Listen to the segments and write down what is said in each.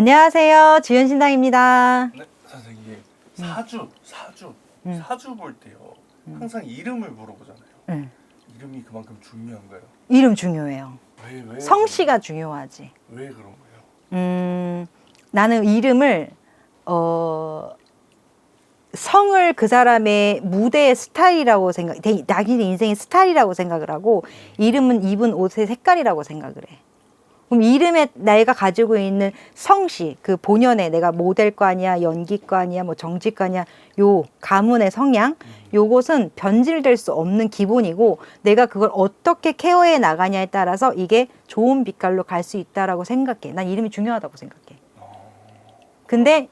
안녕하세요. 지연신당입니다. 네, 선생님. 사주, 사주, 음. 사주 볼 때요. 항상 이름을 물어보잖아요. 응. 이름이 그만큼 중요한가요? 이름 중요해요. 왜, 왜? 성씨가 중요하지. 왜 그런 거예요? 음, 나는 이름을 어 성을 그 사람의 무대의 스타일이라고 생각, 대- 자기 인생의 스타일이라고 생각을 하고 이름은 입은 옷의 색깔이라고 생각을 해. 그럼 이름에 내가 가지고 있는 성씨, 그 본연의 내가 모델과냐, 연기과냐, 뭐 정치과냐, 요 가문의 성향, 요것은 변질될 수 없는 기본이고 내가 그걸 어떻게 케어해 나가냐에 따라서 이게 좋은 빛깔로 갈 수 있다라고 생각해. 난 이름이 중요하다고 생각해. 근데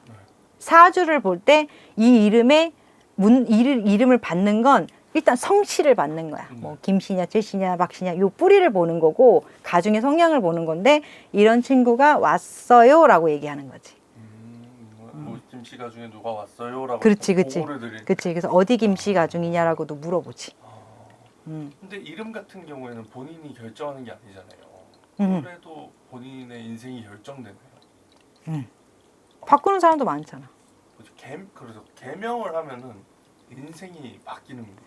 사주를 볼 때 이 이름에 문 이름, 이름을 받는 건 일단 성씨를 받는 거야. 뭐 김씨냐, 최씨냐, 박씨냐 요 뿌리를 보는 거고 가중의 성향을 보는 건데 이런 친구가 왔어요라고 얘기하는 거지. 음, 뭐 김씨 가 중에 누가 왔어요라고 그렇지, 그렇지. 보고를. 그치? 그래서 어디 김씨 가중이냐라고도 물어보지. 음. 근데 이름 같은 경우에는 본인이 결정하는 게 아니잖아요. 음. 그래도 본인의 인생이 결정되네요. 바꾸는 사람도 많잖아. 그래서 개, 그래서 개명을 하면은 인생이 바뀌는 거예요.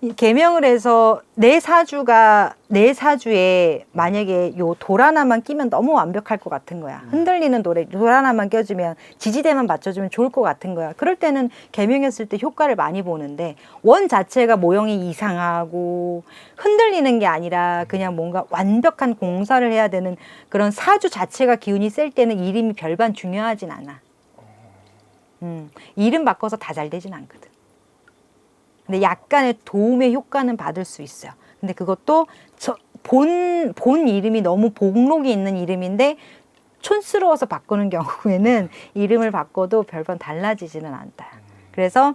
이 개명을 해서 내 사주가 내 사주에 만약에 요 돌 하나만 끼면 너무 완벽할 것 같은 거야. 흔들리는 돌에 돌 하나만 껴주면 지지대만 맞춰주면 좋을 것 같은 거야. 그럴 때는 개명했을 때 효과를 많이 보는데 원 자체가 모형이 이상하고 흔들리는 게 아니라 그냥 뭔가 완벽한 공사를 해야 되는 그런 사주 자체가 기운이 셀 때는 이름이 별반 중요하진 않아. 음, 이름 바꿔서 다 잘 되진 않거든. 근데 약간의 도움의 효과는 받을 수 있어요. 근데 그것도 저 본, 본 이름이 너무 복록이 있는 이름인데 촌스러워서 바꾸는 경우에는 이름을 바꿔도 별반 달라지지는 않다. 그래서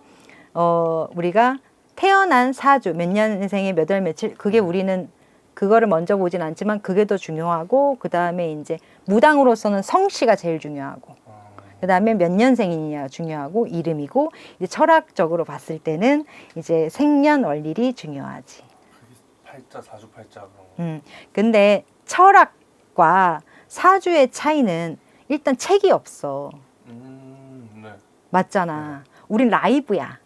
어, 우리가 태어난 사주 몇 년생에 몇 월 며칠 그게 우리는 그거를 먼저 보진 않지만 그게 더 중요하고 그 다음에 이제 무당으로서는 성씨가 제일 중요하고 그 다음에 몇 년생이냐 중요하고 이름이고 이제 철학적으로 봤을 때는 이제 생년월일이 중요하지. 팔자, 사주 팔자 그런 거. 음, 근데 철학과 사주의 차이는 일단 책이 없어. 음, 네. 맞잖아. 우린 라이브야.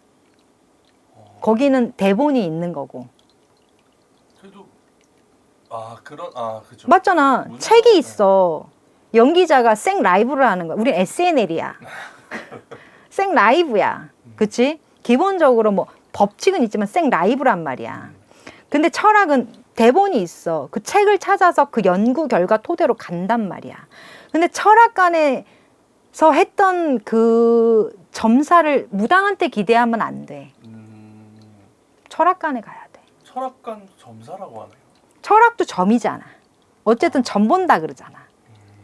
거기는 대본이 있는 거고. 그래도 아 그런 아 그죠. 맞잖아. 책이 네. 있어. 연기자가 생 라이브를 하는 거야. 우린 SNL이야. 생 라이브야. 그치? 기본적으로 뭐 법칙은 있지만 생 라이브란 말이야. 근데 철학은 대본이 있어. 그 책을 찾아서 그 연구 결과 토대로 간단 말이야. 근데 철학관에서 했던 그 점사를 무당한테 기대하면 안 돼. 음, 철학관에 가야 돼. 철학관 점사라고 하나요? 철학도 점이잖아. 어쨌든 점 본다 그러잖아.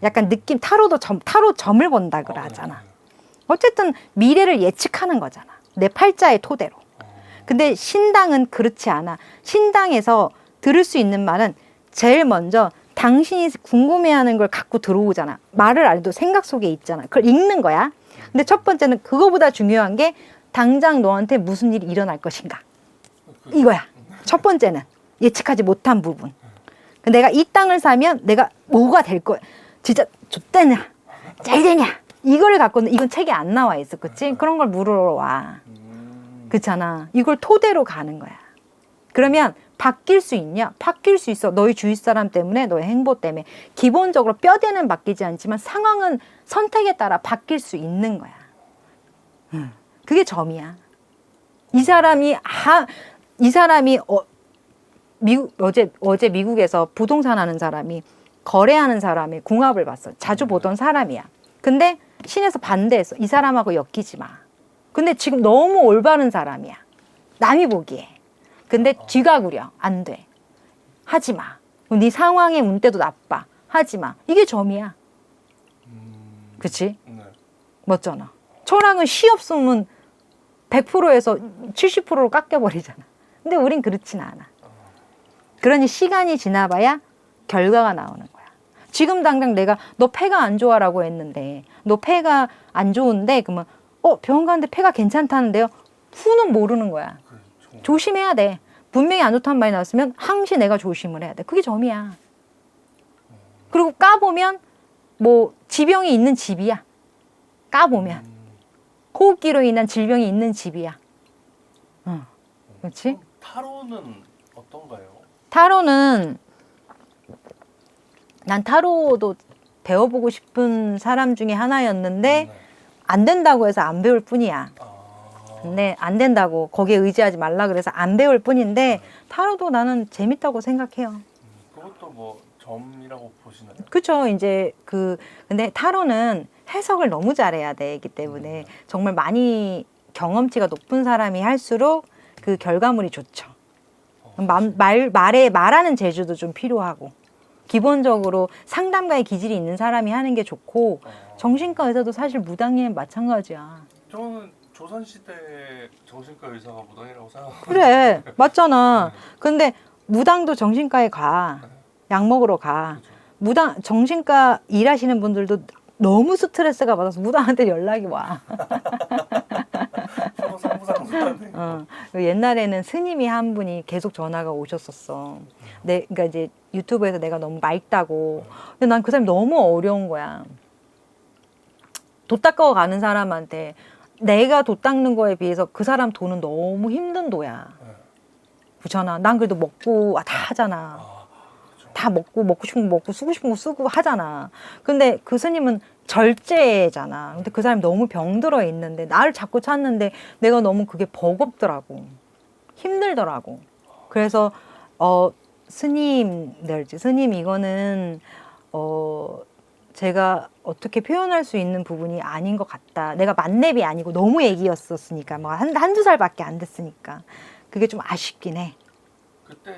약간 느낌 타로도 점 타로 점을 본다 그러잖아. 어쨌든 미래를 예측하는 거잖아. 내 팔자의 토대로. 근데 신당은 그렇지 않아. 신당에서 들을 수 있는 말은 제일 먼저 당신이 궁금해하는 걸 갖고 들어오잖아. 말을 안 해도 생각 속에 있잖아. 그걸 읽는 거야. 근데 첫 번째는 그거보다 중요한 게 당장 너한테 무슨 일이 일어날 것인가. 이거야. 첫 번째는 예측하지 못한 부분. 내가 이 땅을 사면 내가 뭐가 될 거야. 진짜 좋다냐, 잘 되냐. 이거를 갖고는 이건 책에 안 나와 있어, 그치? 그런 걸 물으러 와. 음, 그렇잖아. 이걸 토대로 가는 거야. 그러면 바뀔 수 있냐? 바뀔 수 있어. 너희 주위 사람 때문에, 너의 행보 때문에. 기본적으로 뼈대는 바뀌지 않지만 상황은 선택에 따라 바뀔 수 있는 거야. 음, 그게 점이야. 이 사람이 아, 이 사람이 어, 미국 어제 어제 미국에서 부동산 하는 사람이 거래하는 사람이 궁합을 봤어. 자주 보던 사람이야. 근데 신에서 반대했어. 이 사람하고 엮이지 마. 근데 지금 너무 올바른 사람이야. 남이 보기에. 근데 뒤가 구려. 안 돼. 하지 마. 네 상황의 운때도 나빠. 하지 마. 이게 점이야. 음, 그치? 네. 맞잖아. 철학은 시 없으면 100%에서 70%로 깎여버리잖아. 근데 우린 그렇진 않아. 그러니 시간이 지나봐야 결과가 나오는. 지금 당장 내가 너 폐가 안 좋아라고 했는데 너 폐가 안 좋은데 그러면 어 병원 가는데 폐가 괜찮다는데요. 후는 모르는 거야. 그렇죠. 조심해야 돼. 분명히 안 좋다는 말이 나왔으면 항시 내가 조심을 해야 돼. 그게 점이야. 그리고 까보면 뭐 지병이 있는 집이야. 까보면 음, 호흡기로 인한 질병이 있는 집이야. 어, 그렇지? 그럼 타로는 어떤가요? 타로는 난 타로도 배워보고 싶은 사람 중에 하나였는데 네. 안 된다고 해서 안 배울 뿐이야. 아, 근데 안 된다고 거기에 의지하지 말라 그래서 안 배울 뿐인데 타로도 나는 재밌다고 생각해요. 음, 그것도 뭐 점이라고 보시나요? 그렇죠. 이제 그 근데 타로는 해석을 너무 잘해야 되기 때문에 정말 많이 경험치가 높은 사람이 할수록 그 결과물이 좋죠. 어, 말, 말 말에 말하는 재주도 좀 필요하고 기본적으로 상담가의 기질이 있는 사람이 하는 게 좋고 어, 정신과 의사도 사실 무당이면 마찬가지야. 저는 조선 시대 정신과 의사가 무당이라고 생각하고 그래 맞잖아. 근데 무당도 정신과에 가. 약 먹으러 가. 그렇죠. 무당 정신과 일하시는 분들도 너무 스트레스가 받아서 무당한테 연락이 와. 상부상조하네. 어. 그리고 옛날에는 스님이 한 분이 계속 전화가 오셨었어. 내 그러니까 이제 유튜브에서 내가 너무 맑다고. 근데 난 그 사람이 너무 어려운 거야. 도 닦아 가는 사람한테 내가 도 닦는 거에 비해서 그 사람 돈은 너무 힘든 도야. 네. 그렇잖아. 난 그래도 먹고 다 하잖아. 아, 그렇죠. 다 먹고 먹고 싶은 거 먹고 쓰고 싶은 거 쓰고 하잖아. 근데 그 스님은 절제잖아. 근데 그 사람이 너무 병들어 있는데 나를 자꾸 찾는데 내가 너무 그게 버겁더라고. 힘들더라고. 그래서 어 스님들 스님 이거는 어 제가 어떻게 표현할 수 있는 부분이 아닌 것 같다. 내가 만렙이 아니고 너무 애기였었으니까 뭐 한, 한두 살밖에 안 됐으니까 그게 좀 아쉽긴 해. 그때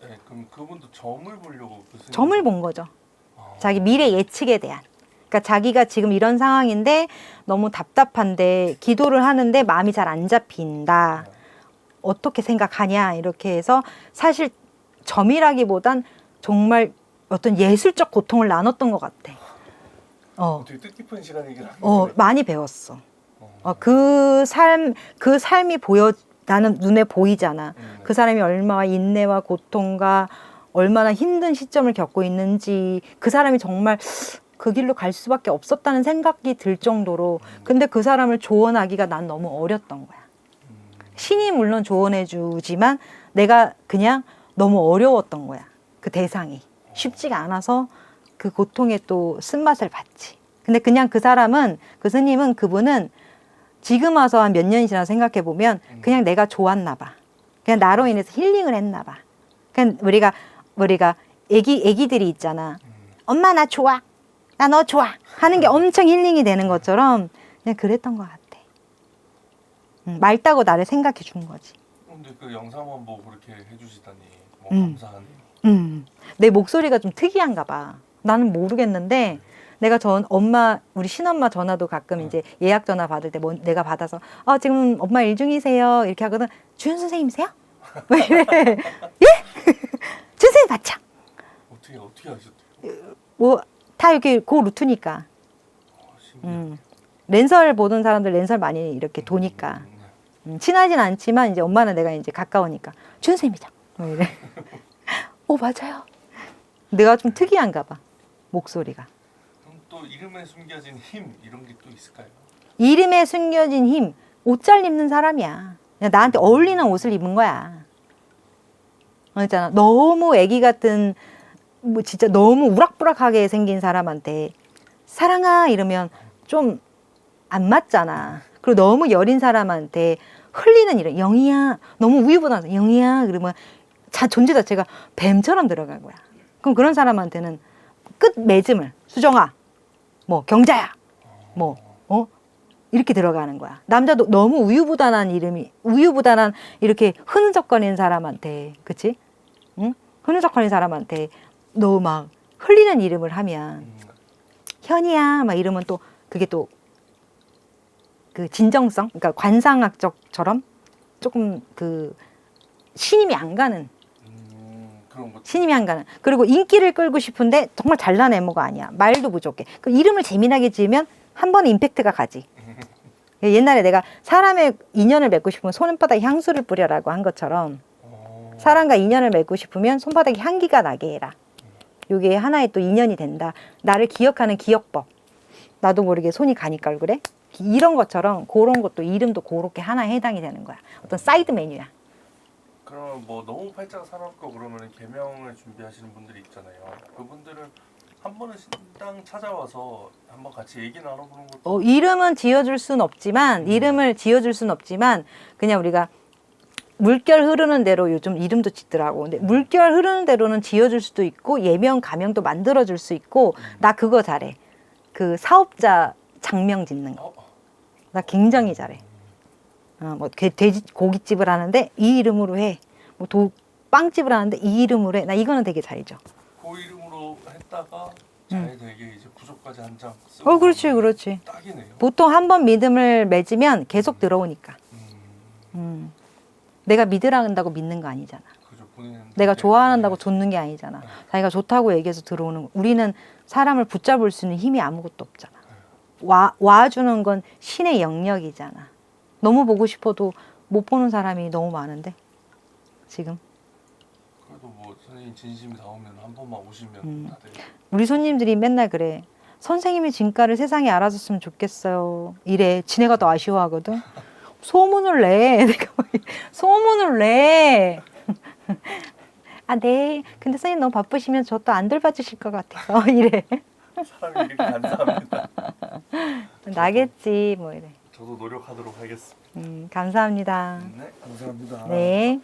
네, 그럼 그분도 점을 보려고 그 스님- 점을 본 거죠. 아, 자기 미래 예측에 대한. 그러니까 자기가 지금 이런 상황인데 너무 답답한데 기도를 하는데 마음이 잘 안 잡힌다. 네. 어떻게 생각하냐 이렇게 해서 사실 점이라기보단 정말 어떤 예술적 고통을 나눴던 것 같아. 어, 뜻깊은 시간이긴 한데. 어 많이 배웠어. 어. 어, 그 삶, 그 삶이 보여 나는 눈에 보이잖아. 음, 그 사람이 얼마나 인내와 고통과 얼마나 힘든 시점을 겪고 있는지 그 사람이 정말 그 길로 갈 수밖에 없었다는 생각이 들 정도로 근데 그 사람을 조언하기가 난 너무 어렸던 거야. 음, 신이 물론 조언해 주지만 내가 그냥 너무 어려웠던 거야. 그 대상이 쉽지가 않아서 그 고통에 또 쓴맛을 봤지. 근데 그냥 그 사람은 그 스님은 그분은 지금 와서 한 몇 년이 지나 생각해 보면 그냥 내가 좋았나 봐. 그냥 나로 인해서 힐링을 했나 봐. 그냥 우리가 우리가 애기 애기들이 있잖아. 음. 엄마 나 좋아. 나 너 좋아. 하는 게 엄청 힐링이 되는 것처럼 그냥 그랬던 것 같아. 음, 맑다고 나를 생각해 준 거지. 근데 그 영상만 보고 그렇게 해주시다니 뭐 음. 감사하네요. 음, 내 목소리가 좀 특이한가 봐. 나는 모르겠는데 내가 전 엄마 우리 친엄마 전화도 가끔 이제 예약 전화 받을 때 뭐, 내가 받아서 어 지금 엄마 일 중이세요 이렇게 하거든 주연 선생님이세요? 왜 이래? 예? 주연 선생님 맞죠? 어떻게 어떻게 하셨대요? 뭐 다 이렇게 그 루트니까 아. 음. 렌설 보는 사람들 렌설 많이 이렇게 도니까 음, 음, 친하진 않지만 이제 엄마는 내가 이제 가까우니까 선생님이죠. 뭐 이래. 오 맞아요. 내가 좀 특이한가 봐 목소리가. 그럼 또 이름에 숨겨진 힘 이런 게 또 있을까요? 이름에 숨겨진 힘, 옷 잘 입는 사람이야. 그냥 나한테 어울리는 옷을 입은 거야. 어, 있잖아. 너무 애기 같은, 뭐 진짜 너무 우락부락하게 생긴 사람한테 사랑아 이러면 좀 안 맞잖아. 그리고 너무 여린 사람한테 흘리는 이름, 영희야. 너무 우유부단해. 영희야. 그러면 자, 존재 자체가 뱀처럼 들어간 거야. 그럼 그런 사람한테는 끝 맺음을, 수정아, 뭐, 경자야, 뭐, 어? 이렇게 들어가는 거야. 남자도 너무 우유부단한 이름이 우유부단한 이렇게 흐느적거리는 사람한테, 그치? 응? 흐느적거리는 사람한테 너막 흘리는 이름을 하면 음, 현이야 막 이러면 또 그게 또 그 진정성, 그러니까 관상학적처럼 조금 그 신임이 안 가는 음, 그런. 신임이 안 가는. 그리고 인기를 끌고 싶은데 정말 잘난 애모가 아니야. 말도 부족해. 그 이름을 재미나게 지으면 한 번에 임팩트가 가지. 옛날에 내가 사람의 인연을 맺고 싶으면 손바닥에 향수를 뿌려라고 한 것처럼 어, 사람과 인연을 맺고 싶으면 손바닥에 향기가 나게 해라. 요게 하나의 또 인연이 된다. 나를 기억하는 기억법. 나도 모르게 손이 가니까 얼굴에 이런 것처럼 그런 것도 이름도 그렇게 하나에 해당이 되는 거야. 어떤 사이드 메뉴야. 그러면 뭐 너무 팔자가 사납고 그러면 개명을 준비하시는 분들이 있잖아요. 그분들은 한 번은 신당 찾아와서 한번 같이 얘기 나눠보는 것도 어, 이름은 지어줄 순 없지만 이름을 지어줄 순 없지만 그냥 우리가 물결 흐르는 대로 요즘 이름도 짓더라고. 근데 물결 흐르는 대로는 지어줄 수도 있고 예명 가명도 만들어줄 수 있고 나 그거 잘해. 그 사업자 장명 짓는 거. 어, 나 굉장히 잘해. 어, 뭐 게- 돼지 고깃집을 하는데 이 이름으로 해. 뭐 도 빵집을 하는데 이 이름으로 해. 나 이거는 되게 잘해줘. 그 이름으로 했다가 잘 되게 이제 구조까지 한 장 쓰고 음. 어, 그렇지, 그렇지. 딱이네요. 보통 한 번 믿음을 맺으면 계속 들어오니까. 음, 음. 내가 믿으라 한다고 믿는 거 아니잖아. 그죠. 내가 좋아한다고 네. 줬는 게 아니잖아. 자기가 좋다고 얘기해서 들어오는 거. 우리는 사람을 붙잡을 수 있는 힘이 아무것도 없잖아. 와 와주는 건 신의 영역이잖아. 너무 보고 싶어도 못 보는 사람이 너무 많은데 지금 그래도 뭐 선생님 진심이 나오면 한 번만 오시면 음. 다들 우리 손님들이 맨날 그래. 선생님의 진가를 세상에 알아줬으면 좋겠어요. 이래. 지네가 더 아쉬워하거든. 소문을 내. 내가 막 소문을 내. 아, 네. 근데 선생님 너무 바쁘시면 저 또 안 돌봐주실 것 같아서 이래. 사람이 이렇게 감사합니다. 나겠지 뭐 이래. 저도 노력하도록 하겠습니다. 음, 감사합니다. 네, 감사합니다. 네.